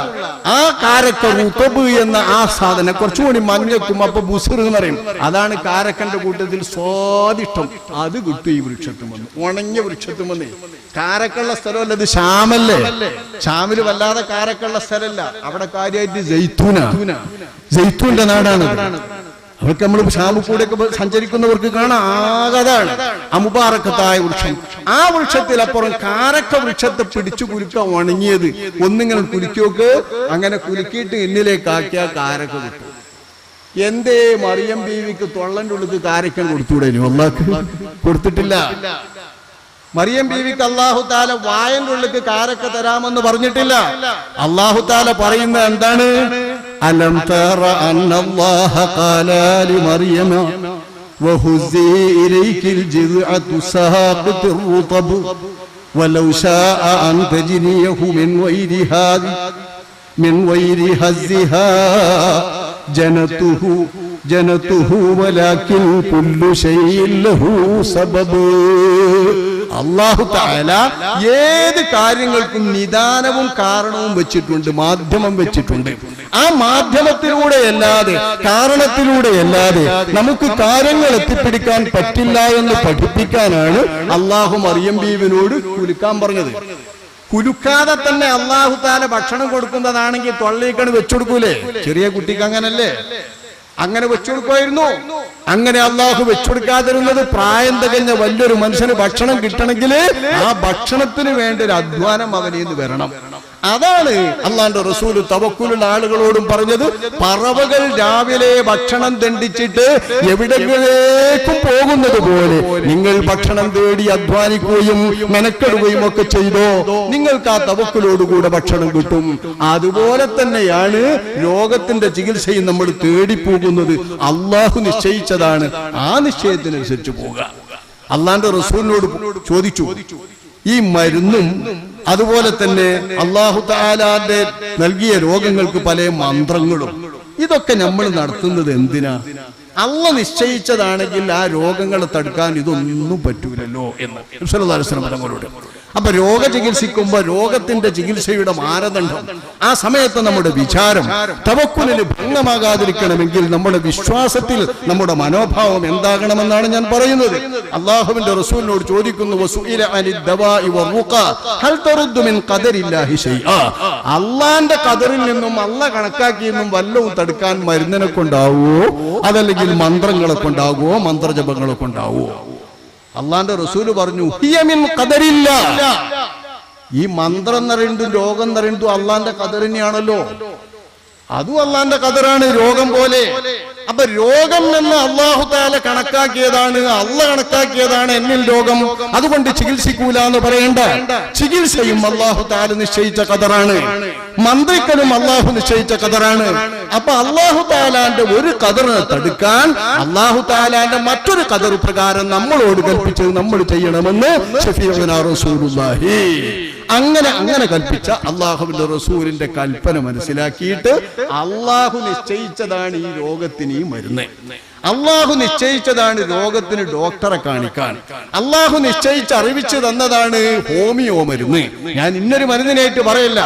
ആ കാരക്ക റുതബ് എന്ന ആ സാധനം കുറച്ചുകൂടി മഞ്ഞക്കും അപ്പൊ ബുസുർ എന്ന് പറയും. അതാണ് കാരക്കന്റെ കൂട്ടത്തിൽ സ്വാദിഷ്ടം. അത് കിട്ടും ഈ വൃക്ഷത്തും വന്ന്. ഉണങ്ങിയ വൃക്ഷത്തും വന്ന്. കാരക്കുള്ള സ്ഥലമല്ല ഇത് ഷാമല്ലേ? ഷാമിൽ വല്ലാതെ കാരക്കുള്ള സ്ഥലമല്ല. അവിടെ കാര്യമായിട്ട് ജയ്ത്തൂന ജയ്ത്തൂന്റെ നാടാണ് അവർക്ക് നമ്മൾ ഷാമുക്കൂടെയൊക്കെ സഞ്ചരിക്കുന്നവർക്ക് കാണാം. അമുബാറക്കത്തായ വൃക്ഷം. ആ വൃക്ഷത്തിൽ അപ്പുറം കാരക്ക വൃക്ഷത്തെ പിടിച്ചു കുലുക്ക ഉണങ്ങിയത് ഒന്നിങ്ങനെ കുലുക്കിയോക്ക് അങ്ങനെ കുലുക്കിയിട്ട് എന്നിലേക്കാക്കിയ കാരക്ക കിട്ടും. എന്തേ മറിയം ബീവിക്ക് തൊള്ളന്റെ ഉള്ളിൽ കാരക്കം കൊടുത്തൂടെ അള്ളാഹ് കൊടുത്തിട്ടില്ല. മറിയം ബീവിക്ക് അള്ളാഹു താല വായന്റെ ഉള്ളിക്ക് കാരക്ക തരാമെന്ന് പറഞ്ഞിട്ടില്ല. അള്ളാഹു താല പറയുന്നത് എന്താണ്? ألم تر أن الله قال لمريم وهزي إليك الجذع تساقط الرطب ولو شاء أن تجنيه من ويرها من وير هزها جنته جنته ولكن كل شيء له سبب അള്ളാഹു താല ഏത് കാര്യങ്ങൾക്കും നിദാനവും കാരണവും വെച്ചിട്ടുണ്ട് മാധ്യമം വെച്ചിട്ടുണ്ട്. ആ മാധ്യമത്തിലൂടെ അല്ലാതെ കാരണത്തിലൂടെ അല്ലാതെ നമുക്ക് കാര്യങ്ങൾ എത്തിപ്പിടിക്കാൻ പറ്റില്ല എന്ന് പഠിപ്പിക്കാനാണ് അള്ളാഹു മറിയം ബീവിനോട് കുലുക്കാൻ പറഞ്ഞത്. കുലുക്കാതെ തന്നെ അള്ളാഹു താല ഭക്ഷണം കൊടുക്കുന്നതാണെങ്കിൽ തൊള്ളയിക്കണ് വെച്ചുകൊടുക്കൂലേ ചെറിയ കുട്ടിക്ക് അങ്ങനല്ലേ? അങ്ങനെ വെച്ചു വെച്ചുകൊടുക്കുമായിരുന്നു. അങ്ങനെ അള്ളാഹു വെച്ചുകൊടുക്കാതിരുന്നത് പ്രായം തികഞ്ഞ വലിയൊരു മനുഷ്യന് ഭക്ഷണം കിട്ടണമെങ്കിൽ ആ ഭക്ഷണത്തിന് വേണ്ട ഒരു അധ്വാനം അവനിൽ നിന്ന് വരണം. അതാണ് അള്ളാന്റെ റസൂൽ തവക്കുലുള്ള ആളുകളോടും പറഞ്ഞത്. പറവകൾ രാവിലെ ഭക്ഷണം തെണ്ടിച്ചിട്ട് എവിടെങ്കിലേക്കും പോകുന്നത് പോലെ നിങ്ങൾ ഭക്ഷണം തേടി അധ്വാനിക്കുകയും മെനക്കെടുകയും ഒക്കെ ചെയ്തോ? നിങ്ങൾക്ക് ആ തവക്കുലോടുകൂടെ ഭക്ഷണം കിട്ടും. അതുപോലെ തന്നെയാണ് രോഗത്തിന്റെ ചികിത്സയും നമ്മൾ തേടിപ്പോകുന്നത്. അള്ളാഹു നിശ്ചയിച്ചതാണ്. ആ നിശ്ചയത്തിനനുസരിച്ച് പോവുക. അള്ളാന്റെ റസൂലിനോട് ചോദിച്ചു. ഈ മരുന്നും അതുപോലെ തന്നെ അള്ളാഹു താലാന്റെ നൽകിയ രോഗങ്ങൾക്ക് പല മന്ത്രങ്ങളും. ഇതൊക്കെ നമ്മൾ നടത്തുന്നത് എന്തിനാ? അല്ല നിശ്ചയിച്ചതാണെങ്കിൽ ആ രോഗങ്ങളെ തടുക്കാൻ ഇതൊന്നും പറ്റൂലല്ലോ എന്ന്. തങ്ങളോട് അപ്പൊ രോഗ ചികിത്സിക്കുമ്പോ രോഗത്തിന്റെ ചികിത്സയുടെ മാനദണ്ഡം. ആ സമയത്ത് നമ്മുടെ വിചാരം തവക്കുലിന് ഭംഗമാകാതിരിക്കണമെങ്കിൽ നമ്മുടെ വിശ്വാസത്തിൽ നമ്മുടെ മനോഭാവം എന്താകണമെന്നാണ് ഞാൻ പറയുന്നത്. അള്ളാഹുവിന്റെ റസൂലിനോട് ചോദിക്കുന്നു അള്ളാന്റെ കതറിൽ നിന്നും അല്ല കണക്കാക്കിയെന്നും വല്ലവും തടുക്കാൻ മരുന്നിനെ കൊണ്ടാവോ? അതല്ലെങ്കിൽ മന്ത്രങ്ങളെ കൊണ്ടാകുമോ മന്ത്രജപങ്ങളെ കൊണ്ടാവോ? അള്ളാന്റെ റസൂൽ പറഞ്ഞു "ഹിയമിൻ ഖദരില്ല. ഈ മന്ത്രം നിറയുന്നതും രോഗം നിറയുന്നതും അള്ളാന്റെ കതറിനെയാണല്ലോ അതും അള്ളാന്റെ കതറാണ് രോഗം പോലെ. അപ്പൊ രോഗം എന്ന് അള്ളാഹു താല കണക്കാക്കിയതാണ് അള്ള കണക്കാക്കിയതാണ് എന്നിൽ രോഗം. അതുകൊണ്ട് ചികിത്സിക്കൂല എന്ന് പറയേണ്ട. ചികിത്സയും അള്ളാഹു താല നിശ്ചയിച്ച കതറാണ് മന്ത്രിക്കലും അള്ളാഹു നിശ്ചയിച്ച കതറാണ് അപ്പൊ അള്ളാഹു താലാന്റെ ഒരു കതറിനെ തടുക്കാൻ അള്ളാഹു താലാന്റെ മറ്റൊരു കതർ പ്രകാരം നമ്മളോട് കൽപ്പിച്ചത് നമ്മൾ ചെയ്യണമെന്ന് ഷഫീഉന റസൂലുള്ളാഹി. അങ്ങനെ അങ്ങനെ കൽപ്പിച്ച അള്ളാഹുവിന്റെ റസൂലിന്റെ കൽപ്പന മനസ്സിലാക്കിയിട്ട് അള്ളാഹു നിശ്ചയിച്ചതാണ് ഈ രോഗത്തിന് ഈ മരുന്ന്. അള്ളാഹു നിശ്ചയിച്ചതാണ് രോഗത്തിന് ഡോക്ടറെ കാണിക്കാൻ. അള്ളാഹു നിശ്ചയിച്ച് അറിവിച്ചു തന്നതാണ് ഹോമിയോ മരുന്ന്. ഞാൻ ഇന്നൊരു മരുന്നിനായിട്ട് പറയല്ല.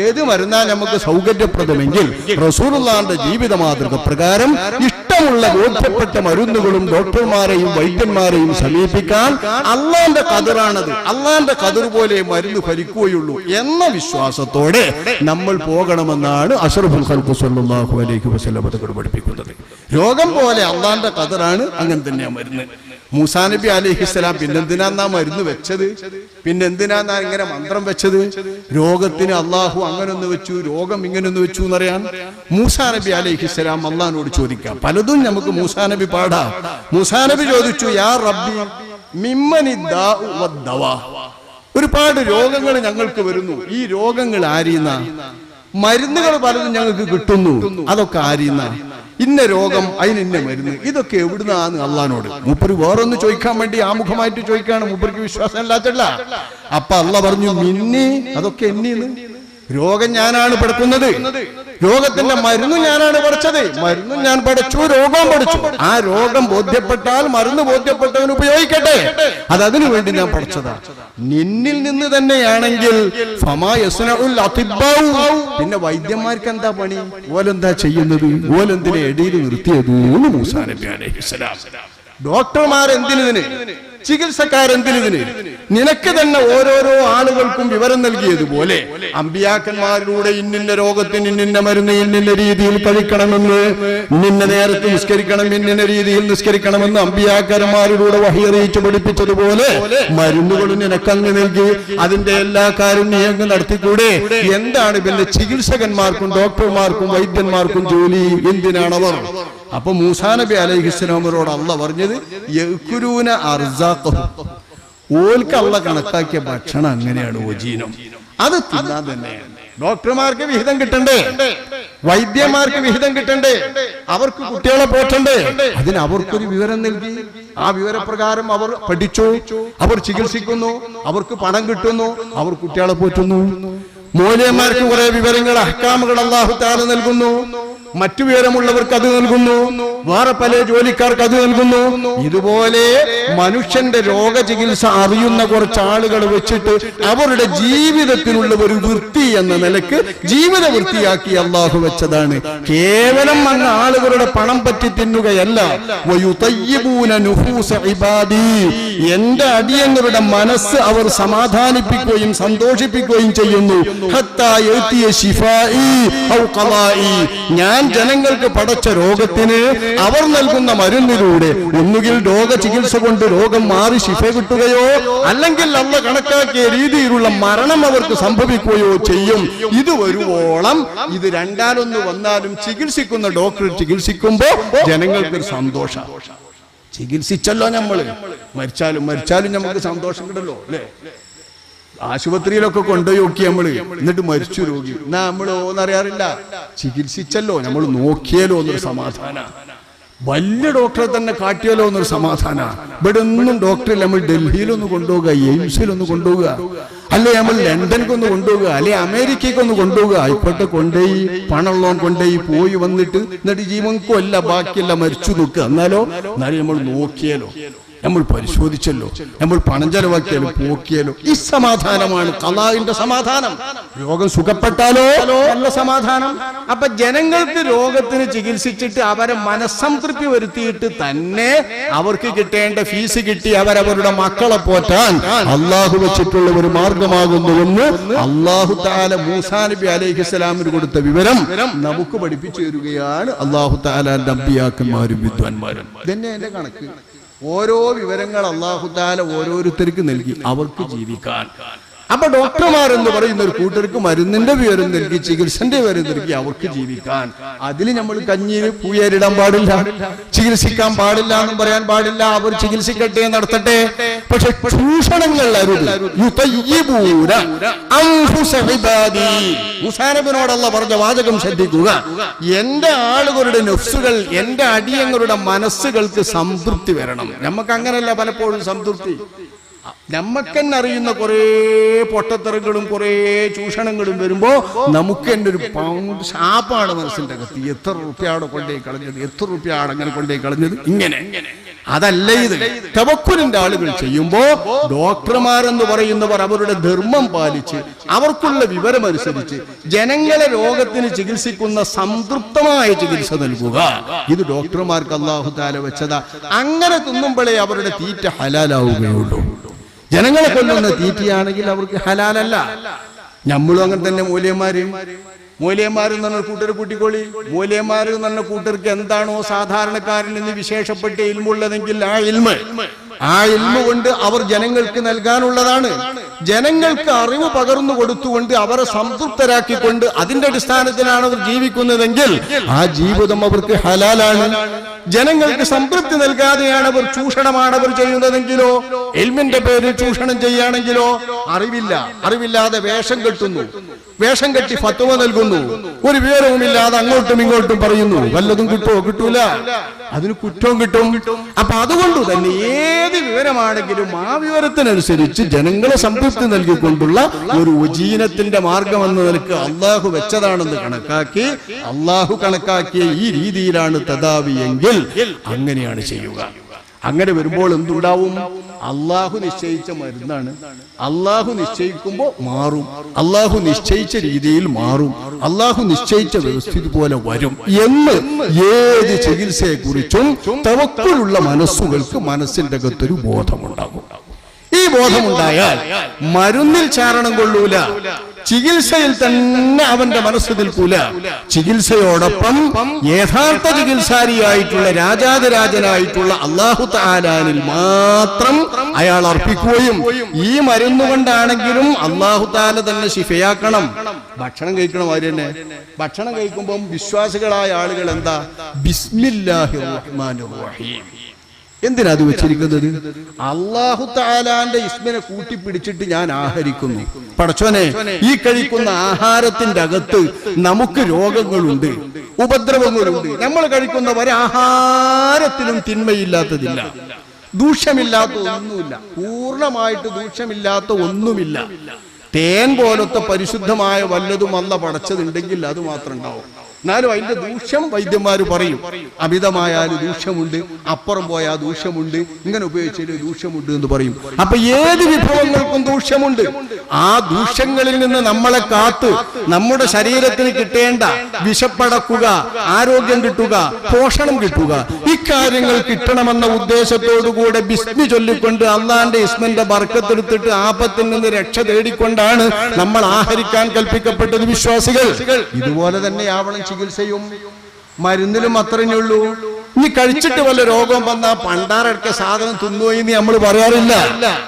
ഏത് മരുന്നാ നമുക്ക് സൗകര്യപ്രദമെങ്കിൽ റസൂലുള്ളാന്റെ ജീവിത മാതൃക പ്രകാരം ഇഷ്ടമുള്ള ബോധ്യപ്പെട്ട മരുന്നുകളും ഡോക്ടർമാരെയും വൈദ്യന്മാരെയും സമീപിക്കാൻ അള്ളാന്റെ കതിറാണത് അള്ളാന്റെ കതിർ പോലെ മരുന്ന് ഫലിക്കുകയുള്ളൂ എന്ന വിശ്വാസത്തോടെ നമ്മൾ പോകണമെന്നാണ് അഷറഫുൽ സല്ലല്ലാഹു അലൈഹി വസല്ലം കടുപഠിപ്പിക്കുന്നത് പഠിപ്പിക്കുന്നത്. രോഗം പോലെ അള്ളാന്റെ കതിറാണ് അങ്ങനെ തന്നെയാ മരുന്ന്. മൂസാ നബി അലൈഹിസ്സലാം പിന്നെന്തിനാ മരുന്ന് വെച്ചത്? പിന്നെന്തിനാ ഇങ്ങനെ മന്ത്രം വെച്ചത്? രോഗത്തിന് അള്ളാഹു അങ്ങനെ ഒന്ന് വെച്ചു രോഗം ഇങ്ങനെ ഒന്ന് വെച്ചു എന്നറിയാൻ മൂസാ നബി അലൈഹിസ്സലാം അള്ളഹാനോട് ചോദിക്കാം. പലതും നമുക്ക് മൂസാ നബി പാടാ. മൂസാ നബി ചോദിച്ചു യാ റബ്ബി മിമ്മനി. ഒരുപാട് രോഗങ്ങൾ ഞങ്ങൾക്ക് വരുന്നു. ഈ രോഗങ്ങൾ ആരീന്ന? മരുന്നുകൾ പലതും ഞങ്ങൾക്ക് കിട്ടുന്നു. അതൊക്കെ ആരീന്ന? ഇന്ന രോഗം അതിന് ഇന്ന മരുന്ന്? ഇതൊക്കെ എവിടുന്നാന്ന് അള്ളഹാനോട്. മൂപ്പര് വേറൊന്ന് ചോദിക്കാൻ വേണ്ടി ആമുഖമായിട്ട് ചോദിക്കാണ് മൂപ്പർക്ക് വിശ്വാസം ഇല്ലാത്തല്ല അപ്പൊ അള്ള പറഞ്ഞു മിന്നി അതൊക്കെ എന്നീന്ന് രോഗം ഞാനാണ് പഠിക്കുന്നത് രോഗത്തിന്റെ മരുന്ന് ഞാനാണ് പഠിച്ചത് മരുന്നും ഞാൻ പഠിച്ചു രോഗം പഠിച്ചു ആ രോഗം ബോധ്യപ്പെട്ടാൽ മരുന്ന് ബോധ്യപ്പെട്ടവൻ ഉപയോഗിക്കട്ടെ. അത് അതിനു വേണ്ടി ഞാൻ പഠിച്ചതാ നിന്നിൽ നിന്ന് തന്നെയാണെങ്കിൽ. പിന്നെ വൈദ്യന്മാർക്ക് എന്താ പണി? ഓലെന്താ ചെയ്യുന്നത്? ഓലെന്തിനെ എടിയിൽ നിർത്തിയത്? അലൈഹിസ്സലാം. ഡോക്ടർമാർ എന്തിനിതിന് ചികിത്സക്കാരെന്തിനിതിന്? നിനക്ക് തന്നെ ഓരോരോ ആളുകൾക്കും വിവരം നൽകിയതുപോലെ അമ്പിയാക്കന്മാരിലൂടെ ഇന്നിന്റെ രോഗത്തിന് ഇന്നിന്ന മരുന്ന് ഇന്നിന്റെ രീതിയിൽ കഴിക്കണമെന്ന് നിന്നെ നേരത്തെ നിസ്കരിക്കണം ഇന്നിന്റെ രീതിയിൽ നിസ്കരിക്കണമെന്ന് അമ്പിയാക്കന്മാരിലൂടെ വഹിയറിയിച്ച് പഠിപ്പിച്ചതുപോലെ മരുന്നുകൾ നിനക്കങ്ങ് നൽകി അതിന്റെ എല്ലാ കാര്യം നടത്തിക്കൂടെ? എന്താണ് പിന്നെ ചികിത്സകന്മാർക്കും ഡോക്ടർമാർക്കും വൈദ്യന്മാർക്കും ജോലി? എന്തിനാണവർ? അപ്പൊ മൂസാ നബി അലൈഹിസ്ലാമരോട് അള്ള പറഞ്ഞത് യക്കുരൂന അർസാഖഹു. ഓൽക്ക് അള്ള കണക്കാക്കിയ ഭക്ഷണം അങ്ങനെയാണ് ഓജീനം അത് തിന്നാൻ തന്നെയാണ്. ഡോക്ടർമാർക്ക് വിഹിതം കിട്ടണ്ടേ? വൈദ്യന്മാർക്ക് വിഹിതം കിട്ടണ്ടേ? അവർക്ക് കുട്ടികളെ പോറ്റണ്ടേ? അതിന് അവർക്കൊരു വിവരം നൽകി. ആ വിവരപ്രകാരം അവർ പഠിച്ചു. അവർ ചികിത്സിക്കുന്നു. അവർക്ക് പണം കിട്ടുന്നു. അവർ കുട്ടികളെ പോറ്റുന്നു. മൂല്യന്മാർക്ക് കുറെ വിവരങ്ങൾ അഹ്കാമുകൾ അള്ളാഹു താല നൽകുന്നു. മറ്റു വിവരമുള്ളവർക്ക് അത് നൽകുന്നു. വേറെ പല ജോലിക്കാർക്ക് അത് നൽകുന്നു. ഇതുപോലെ മനുഷ്യന്റെ രോഗ ചികിത്സ അറിയുന്ന കുറച്ച് ആളുകൾ വെച്ചിട്ട് അവരുടെ ജീവിതത്തിനുള്ള ഒരു വൃത്തി എന്ന നിലയ്ക്ക് ജീവിത വൃത്തിയാക്കി അള്ളാഹു വെച്ചതാണ്. കേവലം അങ്ങ് ആളുകളുടെ പണം പറ്റി തിന്നുകയല്ല. എന്റെ അടിയങ്ങളുടെ മനസ്സ് അവർ സമാധാനിപ്പിക്കുകയും സന്തോഷിപ്പിക്കുകയും ചെയ്യുന്നു. ഹത്താ ഞാൻ ജനങ്ങൾക്ക് പടച്ച രോഗത്തിന് അവർ നൽകുന്ന മരുന്നിലൂടെ ഒന്നുകിൽ രോഗ ചികിത്സ കൊണ്ട് രോഗം മാറി ശിഫ കിട്ടുകയോ അല്ലെങ്കിൽ അള്ള കണക്കാക്കിയ രീതിയിലുള്ള മരണം അവർക്ക് സംഭവിക്കുകയോ ചെയ്യും. ഇത് വരുവോളം ഇത് രണ്ടാലൊന്ന് വന്നാലും ചികിത്സിക്കുന്ന ഡോക്ടർ ചികിത്സിക്കുമ്പോ ജനങ്ങൾക്ക് സന്തോഷം. ചികിത്സിച്ചല്ലോ നമ്മൾ മരിച്ചാലും മരിച്ചാലും നമുക്ക് സന്തോഷം കിട്ടല്ലോ അല്ലേ? ആശുപത്രിയിലൊക്കെ കൊണ്ടുപോയി നോക്കി നമ്മൾ. എന്നിട്ട് മരിച്ചു രോഗി. എന്നാ നമ്മൾ ഓന്നറിയാറില്ല. ചികിത്സിച്ചല്ലോ നമ്മൾ നോക്കിയാലോ എന്നൊരു സമാധാന. വലിയ ഡോക്ടറെ തന്നെ കാട്ടിയാലോ എന്നൊരു സമാധാന. ഇവിടെ ഒന്നും ഡോക്ടറെ നമ്മൾ ഡൽഹിയിലൊന്ന് കൊണ്ടുപോകുക എയിംസിലൊന്ന് കൊണ്ടുപോകുക അല്ലെ നമ്മൾ ലണ്ടനിക്കൊന്ന് കൊണ്ടുപോകുക അല്ലെ അമേരിക്കയ്ക്കൊന്ന് കൊണ്ടുപോകുക ഇപ്പോഴത്തെ കൊണ്ടുപോയി പണമുള്ളവൻ കൊണ്ടുപോയി പോയി വന്നിട്ട് എന്നിട്ട് ജീവൻക്കും അല്ല ബാക്കിയല്ല മരിച്ചു നിൽക്കുക. എന്നാലോ എന്നാലും നമ്മൾ നോക്കിയാലോ. നമ്മൾ പരിശോധിച്ചല്ലോ നമ്മൾ പണം ചെലവാക്കിയാലോ പോക്കിയാലോ ഈ സമാധാനമാണ് കലാവിന്റെ സമാധാനം. രോഗം സുഖപ്പെട്ടാലോ? നല്ല സമാധാനം. അപ്പൊ ജനങ്ങൾക്ക് രോഗത്തിന് ചികിത്സിച്ചിട്ട് അവരെ മനസ്സംതൃപ്തി വരുത്തിയിട്ട് തന്നെ അവർക്ക് കിട്ടേണ്ട ഫീസ് കിട്ടി അവരവരുടെ മക്കളെ പോറ്റാൻ അള്ളാഹു വെച്ചിട്ടുള്ള ഒരു മാർഗമാകുന്നുവെന്ന് അള്ളാഹു താല മൂസാ നബി അലൈഹി സ്വലാമിന് കൊടുത്ത വിവരം നമുക്ക് പഠിപ്പിച്ചു തരികയാണ് അള്ളാഹു താല നബിയാക്കന്മാരും വിദ്വാൻമാരും തന്നെ എന്റെ കണക്ക്. ഓരോ വിവരങ്ങൾ അള്ളാഹുദാല ഓരോരുത്തർക്ക് നൽകി അവർക്ക് ജീവിക്കാൻ. അപ്പൊ ഡോക്ടർമാർ എന്ന് പറയുന്ന ഒരു കൂട്ടർക്ക് മരുന്നിന്റെ വിവരം നൽകി ചികിത്സന്റെ വിവരം നൽകി അവർക്ക് ജീവിക്കാൻ. അതിൽ നമ്മൾ കഞ്ഞിയിൽ പൂയേരിടാൻ പാടില്ല ചികിത്സിക്കാൻ പാടില്ല എന്നും പറയാൻ പാടില്ല. അവർ ചികിത്സിക്കട്ടെ നടത്തട്ടെ. പക്ഷെ ചൂഷണങ്ങൾ പറഞ്ഞ വാചകം ശ്രദ്ധിക്കുക. എന്റെ ആളുകളുടെ നെഫ്സുകൾ എന്റെ അടിയങ്ങളുടെ മനസ്സുകൾക്ക് സംതൃപ്തി വരണം. നമുക്ക് അങ്ങനല്ല പലപ്പോഴും സംതൃപ്തി. നമ്മക്കെന്നെ അറിയുന്ന കുറേ പൊട്ടത്തറകളും കുറേ ചൂഷണങ്ങളും വരുമ്പോൾ നമുക്ക് തന്നെ ഒരു പൗണ്ട് ശാപ്പാണ് മനസ്സിന്റെ അകത്ത്. എത്ര റുപ്യാണ് കൊണ്ടേ കളഞ്ഞത്? എത്ര റുപ്യാണ് അങ്ങനെ കൊണ്ടേ കളഞ്ഞത്? ഇങ്ങനെ. അതല്ല ഇത്. തവക്കുലിന്റെ ആളുകൾ ചെയ്യുമ്പോ ഡോക്ടർമാരെന്ന് പറയുന്നവർ അവരുടെ ധർമ്മം പാലിച്ച് അവർക്കുള്ള വിവരമനുസരിച്ച് ജനങ്ങളെ രോഗത്തിന് ചികിത്സിക്കുന്ന സംതൃപ്തമായ ചികിത്സ നൽകുക. ഇത് ഡോക്ടർമാർക്ക് അള്ളാഹു താല വെച്ചതാ. അങ്ങനെ തിന്നുമ്പോഴേ അവരുടെ തീറ്റ ഹലാലാവുകയുള്ളൂ. ജനങ്ങളെ കൊല്ലുന്ന തീറ്റയാണെങ്കിൽ അവർക്ക് ഹലാലല്ല. നമ്മളും അങ്ങനെ തന്നെ മൂല്യന്മാര്. എന്ന് പറഞ്ഞ കൂട്ടർ കൂട്ടിക്കോളി. മൂല്യന്മാർ എന്ന് പറഞ്ഞ കൂട്ടർക്ക് എന്താണോ സാധാരണക്കാരൻ എന്ന് വിശേഷപ്പെട്ട ഇൽമുള്ളതെങ്കിൽ ആ ഇൽമ്. ആ ഇൽമ കൊണ്ട് അവർ ജനങ്ങൾക്ക് നൽകാനുള്ളതാണ്. ജനങ്ങൾക്ക് അറിവ് പകർന്നു കൊടുത്തുകൊണ്ട് അവരെ സംതൃപ്തരാക്കിക്കൊണ്ട് അതിന്റെ അടിസ്ഥാനത്തിലാണ് അവർ ജീവിക്കുന്നതെങ്കിൽ ആ ജീവിതം അവർക്ക് ഹലാലാണ്. ജനങ്ങൾക്ക് സംതൃപ്തി നൽകാതെയാണ് അവർ ചൂഷണമാണ് അവർ ചെയ്യുന്നതെങ്കിലോ? എൽമിന്റെ പേരിൽ ചൂഷണം ചെയ്യുകയാണെങ്കിലോ? അറിവില്ല. അറിവില്ലാതെ വേഷം കെട്ടുന്നു. വേഷം കെട്ടി ഫത്വ നൽകുന്നു. ഒരു വിവരവുമില്ലാതെ അങ്ങോട്ടും ഇങ്ങോട്ടും പറയുന്നു. വല്ലതും കിട്ടുമോ കിട്ടൂല. അതിന് കുറ്റവും കിട്ടും. അപ്പൊ അതുകൊണ്ട് തന്നെ ഏത് വിവരമാണെങ്കിലും ആ വിവരത്തിനനുസരിച്ച് ജനങ്ങളെ സംതൃപ്തി നൽകിക്കൊണ്ടുള്ള ഒരു ഉജീനത്തിന്റെ മാർഗം എന്ന നിലയ്ക്ക് അള്ളാഹു വെച്ചതാണെന്ന് കണക്കാക്കി അള്ളാഹു കണക്കാക്കിയ ഈ രീതിയിലാണ് തദാവി എങ്കിൽ അങ്ങനെയാണ് ചെയ്യുക. അങ്ങനെ വരുമ്പോൾ എന്തുണ്ടാവും? അള്ളാഹു നിശ്ചയിച്ച മരുന്നാണ്. അള്ളാഹു നിശ്ചയിക്കുമ്പോൾ മാറും. അള്ളാഹു നിശ്ചയിച്ച രീതിയിൽ മാറും. അള്ളാഹു നിശ്ചയിച്ച വ്യവസ്ഥിതി പോലെ വരും എന്ന് ഏത് ചികിത്സയെ കുറിച്ചും തവക്കുള്ള മനസ്സുകൾക്ക് മനസ്സിന്റെ അകത്തൊരു ബോധമുണ്ടാകും. ബോധമുണ്ടായാൽ മരുന്നിൽ ചാരണം കൊള്ളൂല ചികിത്സയിൽ തന്നെ അവന്റെ മനസ്സ് നിൽക്കൂല. ചികിത്സയോടൊപ്പം യഥാർത്ഥ ചികിത്സാരിയായിട്ടുള്ള രാജാതിരാജനായിട്ടുള്ള അള്ളാഹു താലാനിൽ മാത്രം അയാൾ അർപ്പിക്കുകയും ഈ മരുന്ന് കൊണ്ടാണെങ്കിലും അള്ളാഹു താല തന്നെ ശിഫയാക്കണം. ഭക്ഷണം കഴിക്കണം അവർ തന്നെ ഭക്ഷണം കഴിക്കുമ്പം വിശ്വാസികളായ ആളുകൾ എന്താ? ബിസ്മില്ലാഹി റഹ്മാൻ റഹീം. എന്തിനാ അത് വെച്ചിരിക്കുന്നത്? അള്ളാഹു താലാന്റെ ഇസ്മിനെ കൂട്ടിപ്പിടിച്ചിട്ട് ഞാൻ ആഹരിക്കുന്നു. പടച്ചോനെ ഈ കഴിക്കുന്ന ആഹാരത്തിന്റെ അകത്ത് നമുക്ക് രോഗങ്ങളുണ്ട്. ഉപദ്രവങ്ങളുണ്ട്. നമ്മൾ കഴിക്കുന്ന ഒരാഹാരത്തിലും തിന്മയില്ലാത്തതില്ല. ദൂഷ്യമില്ലാത്ത ഒന്നുമില്ല പൂർണമായിട്ട് ദൂഷ്യമില്ലാത്ത ഒന്നുമില്ല. തേൻ പോലത്തെ പരിശുദ്ധമായ വല്ലതും അല്ല പടച്ചതുണ്ടെങ്കിൽ അത് മാത്രം ഉണ്ടാവും. എന്നാലും അതിന്റെ ദൂഷ്യം വൈദ്യന്മാർ പറയും. അമിതമായാൽ ദൂഷ്യമുണ്ട് അപ്പുറം പോയാൽ ദൂഷ്യമുണ്ട് ഇങ്ങനെ ഉപയോഗിച്ചാൽ ദൂഷ്യമുണ്ട് എന്ന് പറയും. അപ്പൊ ഏത് വിഭവങ്ങൾക്കും ദൂഷ്യമുണ്ട്. ആ ദൂഷ്യങ്ങളിൽ നിന്ന് നമ്മളെ കാത്ത് നമ്മുടെ ശരീരത്തിന് കിട്ടേണ്ട വിശപ്പടക്കുക ആരോഗ്യം കിട്ടുക പോഷണം കിട്ടുക ഇക്കാര്യങ്ങൾ കിട്ടണമെന്ന ഉദ്ദേശത്തോടുകൂടെ ബിസ്മി ചൊല്ലിക്കൊണ്ട് അള്ളാന്റെ ഇസ്മന്റെ ബർക്കത്തെടുത്തിട്ട് ആപത്തിൽ നിന്ന് രക്ഷ തേടിക്കൊണ്ടാണ് നമ്മൾ ആഹരിക്കാൻ കൽപ്പിക്കപ്പെട്ടത് വിശ്വാസികൾ. ഇതുപോലെ തന്നെ ആവണം ചികിത്സയും മരുന്നിലും അത്രയേ ഉള്ളൂ. ഇനി കഴിച്ചിട്ട് വല്ല രോഗം വന്നാ പണ്ടാറടക്ക സാധനം തിന്നുപോയി നീ നമ്മൾ പറയാറില്ല.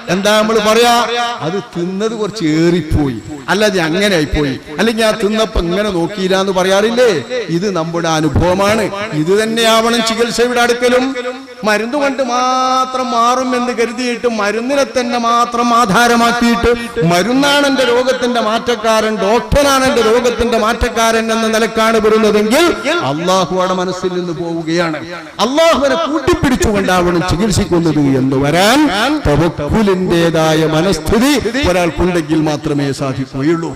എന്താ നമ്മൾ പറയാ? അത് തിന്നത് കുറച്ച് ഏറിപ്പോയി. അല്ലാതെ അങ്ങനെ ആയിപ്പോയി. അല്ലെങ്കിൽ ആ തിന്നപ്പോ ഇങ്ങനെ നോക്കിയില്ല എന്ന് പറയാറില്ലേ? ഇത് നമ്മുടെ അനുഭവമാണ്. ഇത് തന്നെയാവണം ചികിത്സയുടെ അടുക്കലും. മരുന്ന് കൊണ്ട് മാത്രം മാറും എന്ന് കരുതിയിട്ട് മരുന്നിനെ തന്നെ മാത്രം ആധാരമാക്കിയിട്ട് മരുന്നാണ് എന്റെ രോഗത്തിന്റെ മാറ്റക്കാരൻ ഡോക്ടറാണ് എന്റെ രോഗത്തിന്റെ മാറ്റക്കാരൻ എന്ന നിലക്കാണ് വരുന്നതെങ്കിൽ അള്ളാഹുവാടെ മനസ്സിൽ നിന്ന് പോവുകയാണ്. അള്ളാഹുവിനെ കൂട്ടിപ്പിടിച്ചുകൊണ്ടാവണം ചികിത്സിക്കുന്നത് എന്ന് വരാൻ തവക്കുലിന്റെതായ മനസ്ഥിതി ഒരാൾക്കുണ്ടെങ്കിൽ മാത്രമേ സാധിക്കുകയുള്ളൂ.